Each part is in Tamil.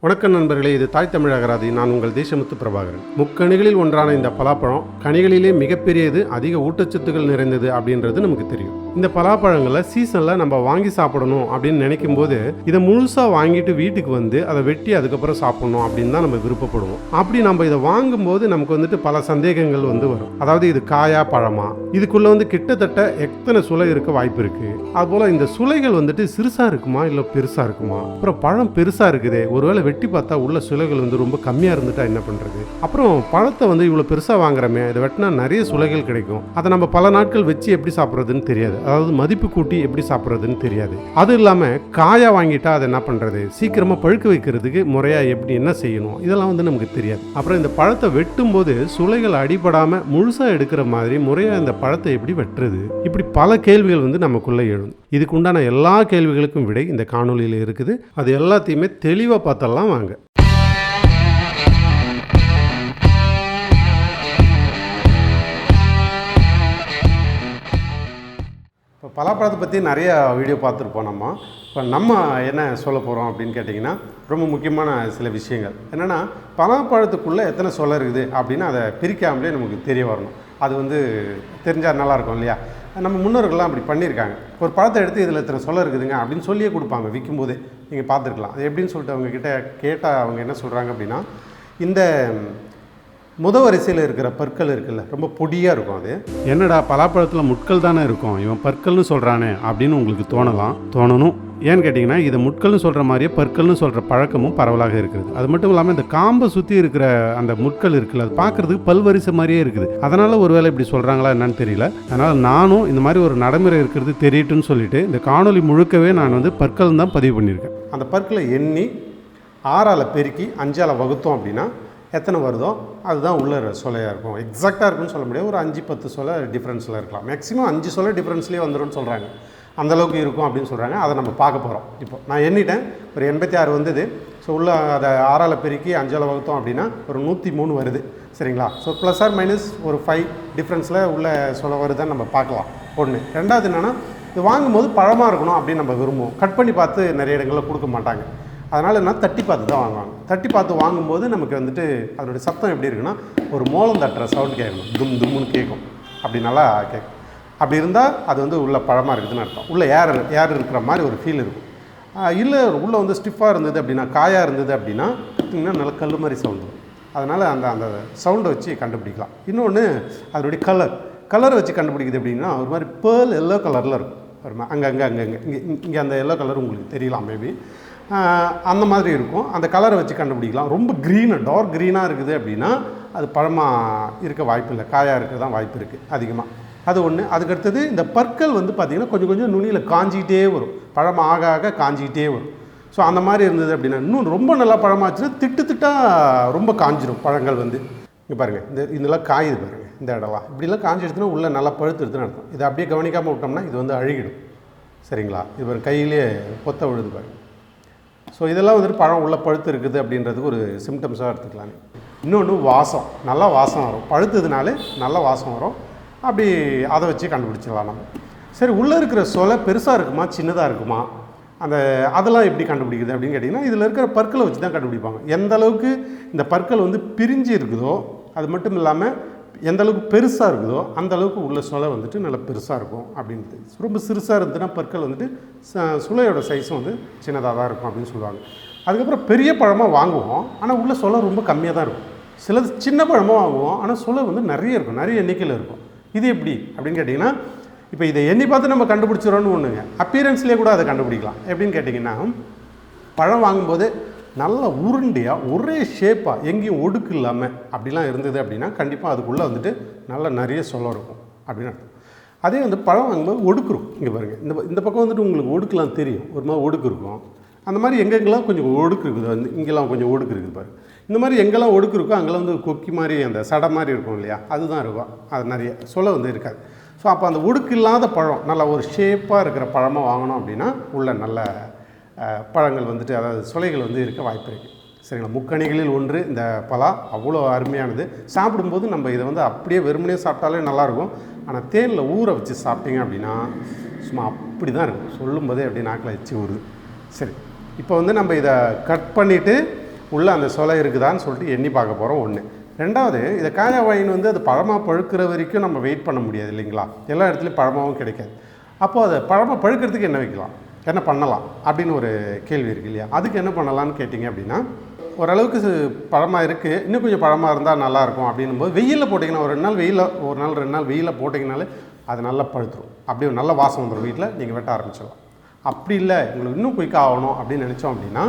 வணக்கம் நண்பர்களே இது தாய் தமிழ் அகராதி. நான் உங்கள் தேசமுத்து பிரபாகரன். முக்கணிகளில் ஒன்றான இந்த பலாப்பழம் கனிகளிலே மிகப்பெரியது அதிக ஊட்டச்சத்துக்கள் நிறைந்தது அப்படின்றது நமக்கு தெரியும். இந்த பலாப்பழங்களை சீசனில் நம்ம வாங்கி சாப்பிடணும் அப்படின்னு நினைக்கும் போது இதை முழுசாக வாங்கிட்டு வீட்டுக்கு வந்து அதை வெட்டி அதுக்கப்புறம் சாப்பிடணும் அப்படின்னு தான் நம்ம விருப்பப்படுவோம். அப்படி நம்ம இதை வாங்கும்போது நமக்கு வந்துட்டு பல சந்தேகங்கள் வந்து வரும். அதாவது இது காயா பழமா? இதுக்குள்ள வந்து கிட்டத்தட்ட எத்தனை சுலை இருக்க வாய்ப்பு இருக்கு? அதுபோல இந்த சுலைகள் வந்துட்டு சிறுசா இருக்குமா இல்லை பெருசா இருக்குமா? அப்புறம் பழம் பெருசா இருக்குதே. ஒருவேளை வெட்டி பார்த்தா உள்ள சுலைகள் வந்து ரொம்ப கம்மியா இருந்துட்டா என்ன பண்றது? அப்புறம் பழத்தை வந்து இவ்வளவு பெருசா வாங்குறமே இதை வெட்டினா நிறைய சுலைகள் கிடைக்கும். அதை நம்ம பல நாட்கள் வச்சு எப்படி சாப்பிட்றதுன்னு தெரியாது. அதாவது மதிப்பு கூட்டி எப்படி சாப்பிட்றதுன்னு தெரியாது. அது இல்லாமல் காயா வாங்கிட்டா அதை என்ன பண்ணுறது சீக்கிரமாக பழுக்க வைக்கிறதுக்கு முறையாக எப்படி என்ன செய்யணும்? இதெல்லாம் வந்து நமக்கு தெரியாது. அப்புறம் இந்த பழத்தை வெட்டும் போது சுளைகள் அடிபடாமல் முழுசாக எடுக்கிற மாதிரி முறையாக இந்த பழத்தை எப்படி வெட்டுறது? இப்படி பல கேள்விகள் வந்து நமக்குள்ளே எழும். இதுக்கு உண்டான எல்லா கேள்விகளுக்கும் விடை இந்த காணொலியில் இருக்குது. அது எல்லாத்தையுமே தெளிவாக பார்த்தெல்லாம் வாங்க. பலாப்பழத்தை பற்றி நிறையா வீடியோ பார்த்துருப்போம் நம்ம. இப்போ நம்ம என்ன சொல்ல போகிறோம் அப்படின்னு கேட்டிங்கன்னா ரொம்ப முக்கியமான சில விஷயங்கள். என்னென்னா பலாப்பழத்துக்குள்ளே எத்தனை சொல்ல இருக்குது அப்படின்னு அதை பிரிக்காமலே நமக்கு தெரிய வரணும். அது வந்து தெரிஞ்சால் நல்லாயிருக்கும் இல்லையா? நம்ம முன்னோர்கள்லாம் அப்படி பண்ணியிருக்காங்க. ஒரு பழத்தை எடுத்து இதில் இத்தனை சொல்ல இருக்குதுங்க அப்படின்னு சொல்லியே கொடுப்பாங்க விற்கும்போது நீங்கள் பார்த்துருக்கலாம். அது எப்படின்னு சொல்லிட்டு அவங்கக்கிட்ட கேட்டால் அவங்க என்ன சொல்கிறாங்க அப்படின்னா இந்த முத வரிசையில் இருக்கிற பற்கள் இருக்குல்ல ரொம்ப பொடியாக இருக்கும் அது. என்னடா பலாப்பழத்தில் முட்கள் தானே இருக்கும்? இவன் பற்கள்னு சொல்கிறானே அப்படின்னு உங்களுக்கு தோணலாம். தோணணும். ஏன்னு கேட்டிங்கன்னா இதை முட்கள்னு சொல்கிற மாதிரியே பற்கள்னு சொல்கிற பழக்கமும் பரவலாக இருக்குது அது மட்டும் இல்லாமல் இந்த காம்பை சுற்றி இருக்கிற அந்த முட்கள் இருக்குல்ல அது பார்க்குறதுக்கு பல்வரிசை மாதிரியே இருக்குது. அதனால் ஒருவேளை இப்படி சொல்கிறாங்களா என்னன்னு தெரியல. அதனால் நானும் இந்த மாதிரி ஒரு நடைமுறை இருக்கிறது தெரியட்டுன்னு சொல்லிட்டு இந்த காணொளி முழுக்கவே நான் வந்து பற்கள் தான் பதிவு பண்ணியிருக்கேன். அந்த பற்களை எண்ணி ஆறால் பெருக்கி அஞ்சால் வகுத்தோம் அப்படின்னா எத்தனை வருதோ அதுதான் உள்ள சொலையாக இருக்கும். எக்ஸாக்டாக இருக்குன்னு சொல்ல முடியாது. ஒரு அஞ்சு பத்து சொலை டிஃப்ரென்ஸில் இருக்கலாம். மேக்ஸிமம் அஞ்சு சொலை டிஃப்ரென்ஸ்லேயே வந்துடும் சொல்கிறாங்க அந்த அளவுக்கு இருக்கும் அப்படின்னு சொல்கிறாங்க அதை நம்ம பார்க்க போகிறோம் இப்போ நான் எண்ணிட்டேன். ஒரு எண்பத்தி ஆறு வந்தது. ஸோ உள்ள அதை ஆறால் பெருக்கி அஞ்சால் வகுத்தோம் அப்படின்னா ஒரு நூற்றி மூணு வருது. சரிங்களா? ஸோ ப்ளஸ் ஆர் மைனஸ் ஒரு ஃபைவ் டிஃப்ரென்ஸில் உள்ள சொல்ல வருதான்னு நம்ம பார்க்கலாம். ஒன்று ரெண்டாவது என்னென்னா இது வாங்கும்போது பழமாக இருக்கணும் அப்படின்னு நம்ம விரும்புவோம். கட் பண்ணி பார்த்து நிறைய இடங்களில் கொடுக்க மாட்டாங்க. அதனால் என்ன தட்டி பார்த்து தான் வாங்குவாங்க. தட்டி பார்த்து வாங்கும்போது நமக்கு வந்துட்டு அதனுடைய சத்தம் எப்படி இருக்குன்னா ஒரு மோளம் தட்டுற சவுண்ட் கேட்கணும். தும் தும்முன்னு கேட்கும். அப்படி நல்லா கேட்கும். அப்படி இருந்தால் அது வந்து உள்ள பழமாக இருக்குதுன்னு அர்த்தம். உள்ளே ஏர் ஏர் இருக்கிற மாதிரி ஒரு ஃபீல் இருக்கும். இல்லை உள்ளே வந்து ஸ்டிஃபாக இருந்தது அப்படின்னா காயாக இருந்தது அப்படின்னா பார்த்திங்கன்னா நல்ல கல் மாதிரி சவுண்டு வரும். அதனால் அந்த அந்த சவுண்டை வச்சு கண்டுபிடிக்கலாம். இன்னொன்று அதனுடைய கலர் கலரை வச்சு கண்டுபிடிக்குது அப்படின்னா ஒரு மாதிரி பேர்ல் எல்லோ கலரில் இருக்கும். ஒரு அங்கங்கே அங்கங்கே அங்கே இங்கே இங்கே அந்த எல்லோ கலர் உங்களுக்கு தெரியலாம் மேபி அந்த மாதிரி இருக்கும். அந்த கலரை வச்சு கண்டுபிடிக்கலாம். ரொம்ப க்ரீனாக டார்க் க்ரீனாக இருக்குது அப்படின்னா அது பழமாக இருக்க வாய்ப்பு இல்லை. காயாக இருக்க தான் வாய்ப்பு இருக்குது அதிகமாக அது ஒன்று அதுக்கடுத்தது இந்த பற்கள் வந்து பார்த்திங்கன்னா கொஞ்சம் கொஞ்சம் நுனியில் காஞ்சிக்கிட்டே வரும். பழம் ஆக ஆக காஞ்சிக்கிட்டே வரும். ஸோ அந்த மாதிரி இருந்தது அப்படின்னா இன்னும் ரொம்ப நல்லா பழமாச்சுன்னா திட்டு திட்டாக ரொம்ப காஞ்சிரும் பழங்கள் வந்து. இங்கே பாருங்கள் இந்த இதெல்லாம் காயுது பாருங்கள் இந்த இடம்லாம் இப்படிலாம் காஞ்சிடுச்சுன்னா உள்ளே நல்லா பழுத்துடுதுன்னு அர்த்தம். இதை அப்படியே கவனிக்காமல் விட்டோம்னா இது வந்து அழுகிடும். சரிங்களா? இது ஒரு கையிலே கொத்த விழுது பாருங்கள் ஸோ இதெல்லாம் வந்துட்டு பழம் உள்ளே பழுத்து இருக்குது அப்படின்றதுக்கு ஒரு சிம்டம்ஸாக எடுத்துக்கலாம். இன்னொன்று வாசம். நல்லா வாசம் வரும். பழுத்ததுனாலே நல்ல வாசம் வரும். அப்படி அதை வச்சு கண்டுபிடிச்சிடலாம் நம்ம. சரி உள்ளே இருக்கிற சொலை பெருசாக இருக்குமா? சின்னதாக இருக்குமா? அந்த அதெல்லாம் எப்படி கண்டுபிடிக்குது அப்படின்னு கேட்டிங்கன்னா இதில் இருக்கிற பற்களை வச்சு தான் கண்டுபிடிப்பாங்க. எந்த அளவுக்கு இந்த பற்கள் வந்து பிரிஞ்சு இருக்குதோ அது மட்டும் இல்லாமல் எந்த அளவுக்கு பெருசாக இருக்குதோ அந்த அளவுக்கு உள்ள சுளை வந்துட்டு நல்லா பெருசாக இருக்கும் அப்படின்றது. ரொம்ப சிறுசாக இருந்ததுன்னா பற்கள் வந்துட்டு ச- சுளையோட சைஸும் வந்து சின்னதாக தான் இருக்கும் அப்படின்னு சொல்லுவாங்க. அதுக்கப்புறம் பெரிய பழமாக வாங்குவோம். ஆனால் உள்ள சுளை ரொம்ப கம்மியாக தான் இருக்கும். சிலது சின்ன பழமாக வாங்குவோம். ஆனால் சுளை வந்து நிறைய இருக்கும். நிறைய எண்ணிக்கையில் இருக்கும். இது எப்படி அப்படின்னு கேட்டிங்கன்னா இப்போ இதை எண்ணி பார்த்து நம்ம கண்டுபிடிச்சிடறோம்னு ஒன்றுங்க அப்பியரன்ஸ்லேயே கூட அதை கண்டுபிடிக்கலாம். எப்படின்னு கேட்டிங்கன்னா பழம் வாங்கும்போது நல்ல உருண்டையாக ஒரே ஷேப்பாக எங்கேயும் ஒடுக்கு இல்லாமல் அப்படிலாம் இருந்தது அப்படின்னா கண்டிப்பாக அதுக்குள்ளே வந்துட்டு நல்ல நிறைய சொல்ல இருக்கும் அப்படின்னு அர்த்தம். அதே வந்து பழம் வாங்கும்போது ஒடுக்குறோம். இங்கே பாருங்கள் இந்த இந்த பக்கம் வந்துட்டு உங்களுக்கு ஒடுக்கலாம் தெரியும். ஒரு மாதிரி ஒடுக்கு இருக்கும் அந்த மாதிரி எங்கெங்கெல்லாம் கொஞ்சம் ஒடுக்கு இருக்குது வந்து இங்கெல்லாம் கொஞ்சம் ஒடுக்கு இருக்குது பாரு. இந்த மாதிரி எங்கெல்லாம் ஒடுக்கு இருக்கோ அங்கெல்லாம் வந்து கொக்கி மாதிரி அந்த சடை மாதிரி இருக்கும் இல்லையா? அதுதான் இருக்கும். அது நிறைய சொல்ல வந்து இருக்காது. ஸோ அப்போ அந்த ஒடுக்கு இல்லாத பழம் நல்லா ஒரு ஷேப்பாக இருக்கிற பழமாக வாங்கினோம் அப்படின்னா உள்ள நல்ல பழங்கள் வந்துட்டு அதாவது சுளைகள் வந்து இருக்க வாய்ப்பு இருக்குது சரிங்களா? முக்கணிகளில் ஒன்று இந்த பலா அவ்வளோ அருமையானது. சாப்பிடும்போது நம்ம இதை வந்து அப்படியே வெறுமனே சாப்பிட்டாலே நல்லாயிருக்கும். ஆனால் தேனில் ஊற வச்சு சாப்பிட்டீங்க அப்படின்னா சும்மா அப்படி தான் இருக்கும். சொல்லும்போதே அப்படியே நாக்கில் வச்சு ஊறுது. சரி. இப்போ வந்து நம்ம இதை கட் பண்ணிவிட்டு உள்ளே அந்த சொலை இருக்குதான்னு சொல்லிட்டு எண்ணி பார்க்க போகிறோம் ஒன்று ரெண்டாவது இதை காயா வாயின் வந்து அது பழமாக பழுக்கிற வரைக்கும் நம்ம வெயிட் பண்ண முடியாது இல்லைங்களா? எல்லா இடத்துலையும் பழமாகவும் கிடைக்காது. அப்போது அதை பழமாக பழுக்கிறதுக்கு என்ன வைக்கலாம்? என்ன பண்ணலாம் அப்படின்னு ஒரு கேள்வி இருக்கு இல்லையா? அதுக்கு என்ன பண்ணலான்னு கேட்டிங்க அப்படின்னா ஓரளவுக்கு பழமாக இருக்குது இன்னும் கொஞ்சம் பழமாக இருந்தால் நல்லாயிருக்கும் அப்படின்னும் போது வெயிலில் போட்டிங்கன்னா ஒரு ரெண்டு நாள் வெயிலில் ஒரு நாள் ரெண்டு நாள் வெயிலில் போட்டிங்கனாலே அது நல்லா பழுத்துரும். அப்படியே ஒரு நல்ல வாசம் வந்துடும் வீட்டில் நீங்கள் வெட்ட ஆரம்பிச்சிடலாம். அப்படி இல்லை உங்களுக்கு இன்னும் குயிக்காக ஆகணும் அப்படின்னு நினச்சோம் அப்படின்னா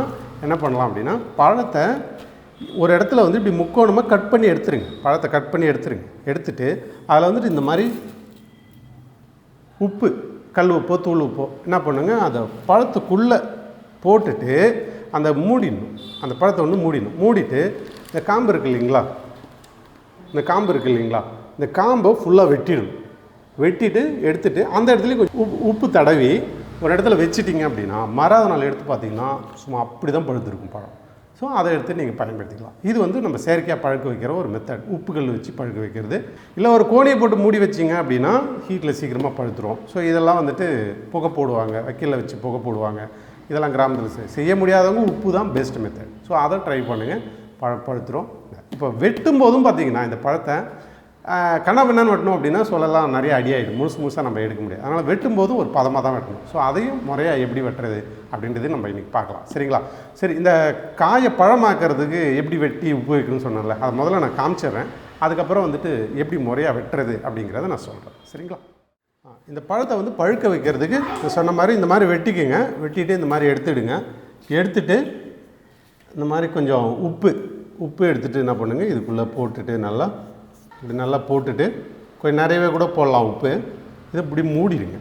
என்ன பண்ணலாம் அப்படின்னா பழத்தை ஒரு இடத்துல வந்து இப்படி முக்கோணமாக கட் பண்ணி எடுத்துருங்க. பழத்தை கட் பண்ணி எடுத்துருங்க. எடுத்துட்டு அதில் வந்துட்டு இந்த மாதிரி உப்பு கல் உப்போ தூள் உப்போ என்ன பண்ணுங்க அதை பழத்துக்குள்ளே போட்டுட்டு அந்த மூடிடணும். அந்த பழத்தை வந்து மூடிடணும். மூடிட்டு இந்த காம்பு இருக்கு இல்லைங்களா? இந்த காம்பு இருக்கு இல்லைங்களா? இந்த காம்பை ஃபுல்லாக வெட்டிடணும். வெட்டிட்டு எடுத்துட்டு அந்த இடத்துலையும் கொஞ்சம் உப்பு உப்பு தடவி ஒரு இடத்துல வச்சிட்டிங்க அப்படின்னா மறாத நாள் எடுத்து பார்த்தீங்கன்னா சும்மா அப்படி தான் பழுத்துருக்கும் பழம். ஸோ அதை எடுத்து நீங்கள் பயன்படுத்திக்கலாம். இது வந்து நம்ம செயற்கையாக பழுக்க வைக்கிற ஒரு மெத்தட் உப்புகள் வச்சு பழுக்க வைக்கிறது. இல்லை ஒரு கோணியை போட்டு மூடி வச்சிங்க அப்படின்னா ஹீட்டில் சீக்கிரமாக பழுத்துரும். ஸோ இதெல்லாம் வந்துட்டு புகை போடுவாங்க. வக்கீலில் வச்சு புகை போடுவாங்க. இதெல்லாம் கிராமத்தில் செய்ய முடியாதவங்க உப்பு தான் பெஸ்ட் மெத்தட் ஸோ அதை ட்ரை பண்ணுங்கள் பழ பழுத்துரும். இப்போ வெட்டும் போதும் பார்த்தீங்கன்னா இந்த பழத்தை கண்ணா வெட்டணும் அப்படின்னா சொல்லலாம் நிறைய அடியாயிடும் முழுசு முழுசாக நம்ம எடுக்க முடியாது. அதனால் வெட்டும்போது ஒரு பதமாக தான் வெட்டணும். ஸோ அதையும் முறையாக எப்படி வெட்டுறது அப்படின்றது நம்ம இன்றைக்கி பார்க்கலாம். சரிங்களா? சரி இந்த காயை பழமாக்கிறதுக்கு எப்படி வெட்டி உப்பு வைக்கணும்னு சொன்னேன்ல அதை முதல்ல நான் காமிச்சிடுறேன். அதுக்கப்புறம் வந்துட்டு எப்படி முறையாக வெட்டுறது அப்படிங்கிறத நான் சொல்கிறேன் சரிங்களா? ஆ, இந்த பழத்தை வந்து பழுக்க வைக்கிறதுக்கு சொன்ன மாதிரி இந்த மாதிரி வெட்டிக்குங்க. வெட்டிட்டு இந்த மாதிரி எடுத்துடுங்க. எடுத்துட்டு இந்த மாதிரி கொஞ்சம் உப்பு உப்பு எடுத்துகிட்டு என்ன பண்ணுங்கள் இதுக்குள்ளே போட்டுட்டு நல்லா இப்படி நல்லா போட்டுட்டு கொஞ்சம் நிறையவே கூட போடலாம் உப்பு. இதை இப்படி மூடிடுங்க.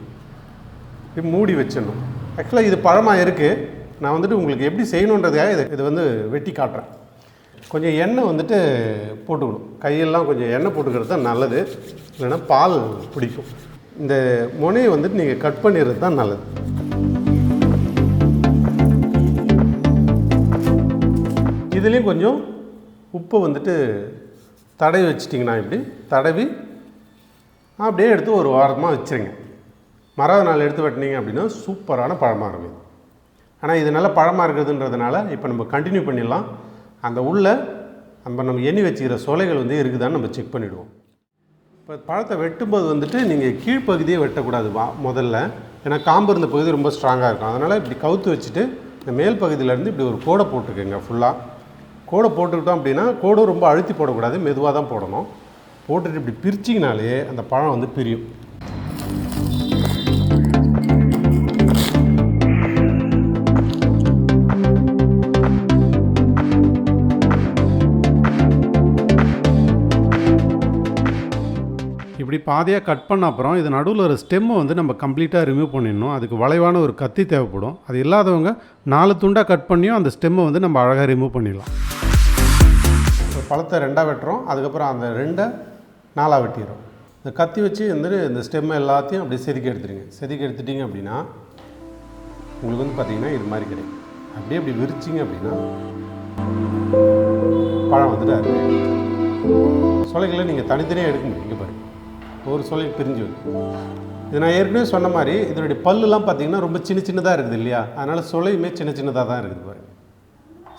இப்படி மூடி வச்சிடணும். ஆக்சுவலாக இது பழமாக இருக்குது நான் வந்துட்டு உங்களுக்கு எப்படி செய்யணுன்றதுக்காக இதை இது வந்து வெட்டி காட்டுறேன். கொஞ்சம் எண்ணெய் வந்துட்டு போட்டுக்கணும். கையெல்லாம் கொஞ்சம் எண்ணெய் போட்டுக்கிறது தான் நல்லது. இல்லைன்னா பால் பிடிக்கும். இந்த முனையை வந்துட்டு நீங்கள் கட் பண்ணிடுறது தான் நல்லது. இதுலேயும் கொஞ்சம் உப்பை வந்துட்டு தடவி வச்சிட்டிங்கன்னா இப்படி தடவி அப்படியே எடுத்து ஒரு வாரமாக வச்சுருங்க. மறாவது நாள் எடுத்து வெட்டினீங்க அப்படின்னா சூப்பரான பழமாக இருக்கும் இது. ஆனால் இது நல்லா பழமாக இருக்குதுன்றதுனால இப்போ நம்ம கண்டினியூ பண்ணிடலாம். அந்த உள்ள நம்ம நம்ம எண்ணி வச்சுக்கிற சொலைகள் வந்து இருக்குதான்னு நம்ம செக் பண்ணிவிடுவோம் இப்போ பழத்தை வெட்டும்போது வந்துட்டு நீங்கள் கீழ்ப்பகுதியே வெட்டக்கூடாது. வா முதல்ல. ஏன்னா காம்பு இருந்த பகுதி ரொம்ப ஸ்ட்ராங்காக இருக்கும். அதனால் இப்படி கவுத்து வச்சுட்டு இந்த மேல் பகுதியிலேருந்து இப்படி ஒரு கோடை போட்டுக்கோங்க ஃபுல்லாக கோடை போட்டுக்கிட்டோம் அப்படின்னா கோடும் ரொம்ப அழுத்தி போடக்கூடாது. மெதுவாக தான் போடணும். போட்டுட்டு இப்படி பிரிச்சிங்கனாலே அந்த பழம் வந்து பிரியும். இப்படி பாதியாக கட் பண்ண அப்புறம் இது நடுவில் ஒரு ஸ்டெம்மை வந்து நம்ம கம்ப்ளீட்டாக ரிமூவ் பண்ணிடணும். அதுக்கு வளைவான ஒரு கத்தி தேவைப்படும். அது இல்லாதவங்க நாலு துண்டாக கட் பண்ணியும் அந்த ஸ்டெம்மை வந்து நம்ம அழகாக ரிமூவ் பண்ணிடலாம். இப்போ பழத்தை ரெண்டாக வெட்டுறோம். அதுக்கப்புறம் அந்த ரெண்டை நாலாக வெட்டிடுறோம். இந்த கத்தி வச்சு வந்துட்டு இந்த ஸ்டெம்மை எல்லாத்தையும் அப்படியே செதுக்கி எடுத்துடுங்க. செதுக்கி எடுத்துட்டிங்க அப்படின்னா உங்களுக்கு வந்து பார்த்தீங்கன்னா இது மாதிரி கிடைக்கும். அப்படியே அப்படி விரிச்சிங்க அப்படின்னா பழம் வந்துட்டு அருமையாக சொலைகளை நீங்கள் தனித்தனியாக எடுக்க முடியும் இங்கே பாருங்கள் ஒரு சொல்லி பிரிஞ்சு இது நான் ஏற்கனவே சொன்ன மாதிரி இதனுடைய பல்லுலாம் பார்த்திங்கன்னா ரொம்ப சின்ன சின்னதாக இருக்குது இல்லையா? அதனால் சுளையுமே சின்ன சின்னதாக தான் இருக்குது பாருங்கள்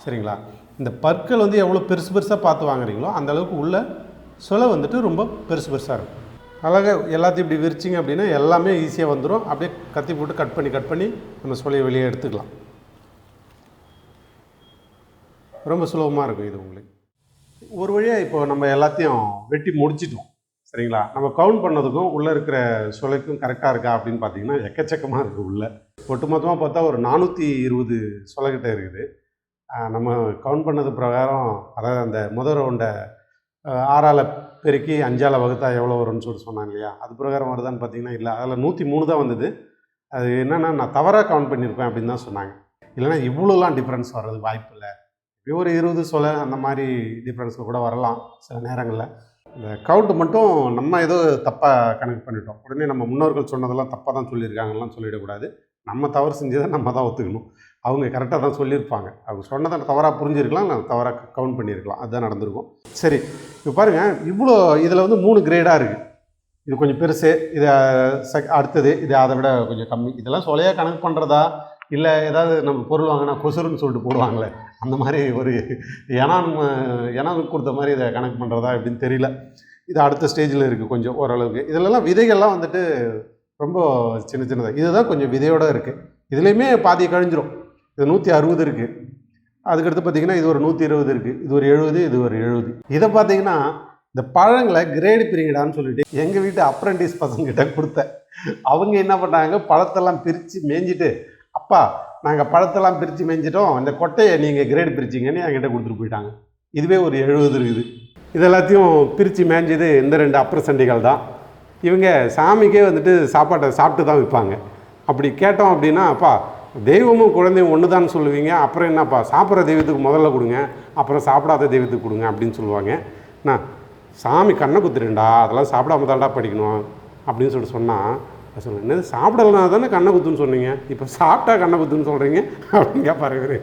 சரிங்களா? இந்த பற்கள் வந்து எவ்வளோ பெருசு பெருசாக பார்த்து வாங்குறீங்களோ அந்த அளவுக்கு உள்ள சுளை வந்துட்டு ரொம்ப பெருசு பெருசாக இருக்கும். அழகாக எல்லாத்தையும் இப்படி விரிச்சிங்க அப்படின்னா எல்லாமே ஈஸியாக வந்துடும் அப்படியே கத்தி போட்டு கட் பண்ணி கட் பண்ணி நம்ம சுலையை வெளியே எடுத்துக்கலாம். ரொம்ப சுலபமாக இருக்கும் இது உங்களுக்கு. ஒரு வழியாக இப்போ நம்ம எல்லாத்தையும் வெட்டி முடிச்சிட்டோம். சரிங்களா? நம்ம கவுண்ட் பண்ணதுக்கும் உள்ளே இருக்கிற சொலைக்கும் கரெக்டாக இருக்கா அப்படின்னு பார்த்தீங்கன்னா எக்கச்சக்கமாக இருக்குது உள்ளே. ஒட்டுமொத்தமாக பார்த்தா ஒரு நானூற்றி இருபது சொலைக்கிட்ட இருக்குது. நம்ம கவுண்ட் பண்ணது பிரகாரம் அதாவது அந்த முதல் ரவுண்டை ஆறால் பெருக்கி அஞ்சால் வகுத்தா எவ்வளோ வரும்னு சொல்லிட்டு சொன்னாங்க இல்லையா? அது பிரகாரம் வருதான்னு பார்த்தீங்கன்னா இல்லை. அதில் நூற்றி மூணு தான் வந்தது. அது என்னென்னா நான் தவறாக கவுண்ட் பண்ணியிருப்பேன் அப்படின்னு தான் சொன்னாங்க. இல்லைன்னா இவ்வளோலாம் டிஃப்ரென்ஸ் வர்றது வாய்ப்பு இல்லை. ஒரு இருபது சொலை அந்த மாதிரி டிஃப்ரென்ஸில் கூட வரலாம் சில நேரங்களில். இந்த கவுண்ட் மட்டும் நம்ம ஏதோ தப்பாக கணக்கு பண்ணிட்டோம். உடனே நம்ம முன்னோர்கள் சொன்னதெல்லாம் தப்பாக தான் சொல்லியிருக்காங்கலாம் சொல்லிடக்கூடாது. நம்ம தவறு செஞ்சதை நம்ம தான் ஒத்துக்கணும். அவங்க கரெக்டாக தான் சொல்லியிருப்பாங்க. அவங்க சொன்னதை தவறாக புரிஞ்சிருக்கலாம் நான் தவறாக கவுண்ட் பண்ணியிருக்கலாம் அதுதான் நடந்திருக்கும். சரி இப்போ பாருங்கள் இவ்வளோ இதில் வந்து மூணு கிரேடாக இருக்குது இது கொஞ்சம் பெருசு இது செக் அடுத்தது இது அதை விட கொஞ்சம் கம்மி. இதெல்லாம் சொலையாக கணக்கு பண்ணுறதா இல்லை ஏதாவது நம்ம பொருள் வாங்கினா கொசுருன்னு சொல்லிட்டு போடுவாங்களே. அந்த மாதிரி ஒரு எனான் எனானுக்கு கொடுத்த மாதிரி இதை கனெக்ட் பண்ணுறதா எப்படின்னு தெரியல. இது அடுத்த ஸ்டேஜில் இருக்குது கொஞ்சம் ஓரளவுக்கு. இதிலெல்லாம் விதைகள்லாம் வந்துட்டு ரொம்ப சின்ன சின்னதாக இதுதான் கொஞ்சம் விதையோட இருக்குது இதுலேயுமே பாதி கழிஞ்சிரும். இது நூற்றி அறுபது இருக்குது அதுக்கடுத்து பார்த்தீங்கன்னா இது ஒரு நூற்றி இருபது இருக்குது இது ஒரு எழுபது இது ஒரு எழுபது. இதை பார்த்தீங்கன்னா இந்த பழங்களை கிரேடு பிரிங்கடான்னு சொல்லிட்டு எங்கள் வீட்டு அப்ரண்டிஸ் பசங்கிட்ட கொடுத்தேன். அவங்க என்ன பண்ணாங்க? பழத்தெல்லாம் பிரித்து மேய்ஞ்சிட்டு அப்பா நாங்கள் பழத்தெல்லாம் பிரித்து மேய்ஞ்சிட்டோம். இந்த கொட்டையை நீங்கள் கிரேடு பிரிச்சிங்கன்னு என்கிட்ட கொடுத்துட்டு போயிட்டாங்க. இதுவே ஒரு எழுபது இருக்குது. இது எல்லாத்தையும் பிரித்து மேய்ஞ்சது இந்த ரெண்டு அப்புற சண்டிகள் தான். இவங்க சாமிக்கே வந்துட்டு சாப்பாட்டை சாப்பிட்டு தான் விற்பாங்க. அப்படி கேட்டோம் அப்படின்னா அப்பா தெய்வமும் குழந்தையும் ஒன்று தான் சொல்லுவீங்க. அப்புறம் என்னப்பா? சாப்பிட்ற தெய்வத்துக்கு முதல்ல கொடுங்க. அப்புறம் சாப்பிடாத தெய்வத்துக்கு கொடுங்க. அப்படின்னு சொல்லுவாங்க. நான் சாமி கண்ணை குத்துறேன்டா. அதெல்லாம் சாப்பிடாம தான்டா படிக்கணும். அப்படின்னு சொல்லிட்டு சொன்னால் சொல்லுங்கள் என்னது சாப்பிடலனா தானே கண்ணை குத்துன்னு சொன்னீங்க? இப்போ சாப்பிட்டா கண்ணை குத்துன்னு சொல்கிறீங்க அப்படின்னு கேட்பாரு இவரு.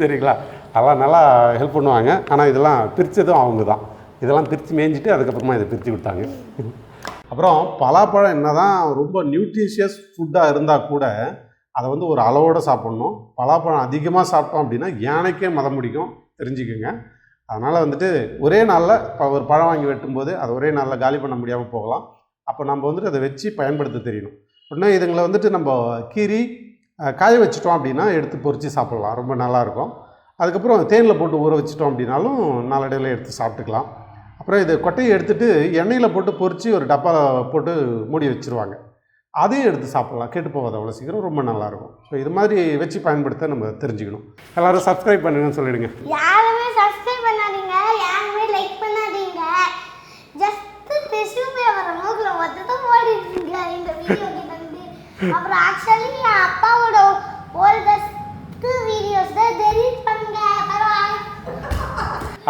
சரிங்களா? அதெல்லாம் நல்லா ஹெல்ப் பண்ணுவாங்க. ஆனால் இதெல்லாம் பிரித்ததும் அவங்க தான் இதெல்லாம் பிரித்து மேய்ஞ்சிட்டு அதுக்கப்புறமா இதை பிரித்து விட்டாங்க அப்புறம் பலாப்பழம் என்ன தான் ரொம்ப நியூட்ரிஷியஸ் ஃபுட்டாக இருந்தால் கூட அதை வந்து ஒரு அளவோடு சாப்பிட்ணும். பலாப்பழம் அதிகமாக சாப்பிட்டோம் அப்படின்னா யானைக்கே மதம் பிடிக்கும். தெரிஞ்சுக்கோங்க. அதனால் வந்துட்டு ஒரே நாளில் இப்போ ஒரு பழம் வாங்கி வெட்டும்போது அதை ஒரே நாளில் காலி பண்ண முடியாமல் போகலாம். அப்போ நம்ம வந்துட்டு அதை வச்சு பயன்படுத்த தெரியணும். உடனே இதுங்களை வந்துட்டு நம்ம கீறி காய வச்சிட்டோம் அப்படின்னா எடுத்து பொறிச்சு சாப்பிட்லாம். ரொம்ப நல்லாயிருக்கும். அதுக்கப்புறம் தேனில் போட்டு ஊற வச்சிட்டோம் அப்படின்னாலும் நாளடைவில் எடுத்து சாப்பிட்டுக்கலாம். அப்புறம் இது கொட்டையை எடுத்துட்டு எண்ணெயில் போட்டு பொறிச்சு ஒரு டப்பா போட்டு மூடி வச்சுருவாங்க. அதையும் எடுத்து சாப்பிட்லாம். கெட்டு போகாது அவ்வளோ சீக்கிரம். ரொம்ப நல்லாயிருக்கும். ஸோ இது மாதிரி வச்சு பயன்படுத்த நம்ம தெரிஞ்சுக்கணும். எல்லோரும் சப்ஸ்கிரைப் பண்ணுங்கன்னு சொல்லிவிடுங்க யாருமே சப்ஸ்கிரைப் பண்ணாதீங்க யாருமே லைக் பண்ணாதீங்க ஜஸ்ட் டிஷ்யூ பேப்பர் மூக்கில் மொத்தத்தை போடிடுங்க இந்த வீடியோ கிட்ட இருந்து அப்புறம் ஆக்சுவலி என் அப்பாவோட ஒரு டஸ்ட் வீடியோஸ் தான் டெலீட் பண்ணுங்க.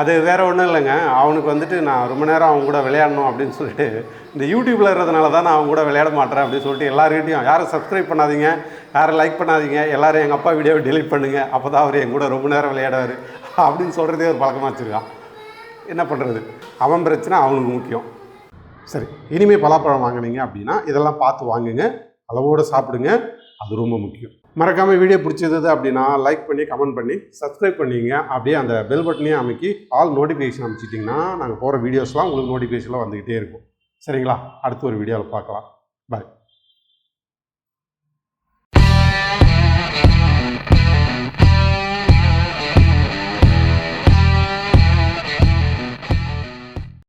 அது வேற ஒன்றும் இல்லைங்க. அவனுக்கு வந்துட்டு நான் ரொம்ப நேரம் அவங்க கூட விளையாடணும் அப்படின்னு சொல்லிட்டு இந்த யூடியூப்பில் இருக்கிறதுனால தான் நான் அவங்க கூட விளையாட மாட்டேன் அப்படின்னு சொல்லிட்டு எல்லாருக்கிட்டையும் யாரும் சப்ஸ்கிரைப் பண்ணாதீங்க யாரும் லைக் பண்ணாதீங்க எல்லாரும் எங்கள் அப்பா வீடியோவை டெலிட் பண்ணுங்க. அப்போ தான் அவர் என் கூட ரொம்ப நேரம் விளையாடுவார். அப்படின்னு சொல்கிறதே ஒரு பழக்கமாக வச்சுருக்கான். என்ன பண்ணுறது அவன் பிரச்சனை அவனுக்கு முக்கியம். சரி இனிமேல் பலாப்பழம் வாங்குனீங்க அப்படின்னா இதெல்லாம் பார்த்து வாங்குங்க. அளவோடு சாப்பிடுங்க. அது ரொம்ப முக்கியம். மறக்காமல் வீடியோ பிடிச்சது அப்படின்னா லைக் பண்ணி கமெண்ட் பண்ணி சப்ஸ்கிரைப் பண்ணிங்க. அப்படியே அந்த பெல் பட்டனையும் அமைக்கி ஆல் நோட்டிஃபிகேஷன் அமைச்சிட்டிங்கன்னா நாங்கள் போகிற வீடியோஸ்லாம் உங்களுக்கு நோட்டிஃபிகேஷனில் வந்துக்கிட்டே இருக்கும். சரிங்களா? அடுத்து ஒரு வீடியோவில் பார்க்கலாம். பாய்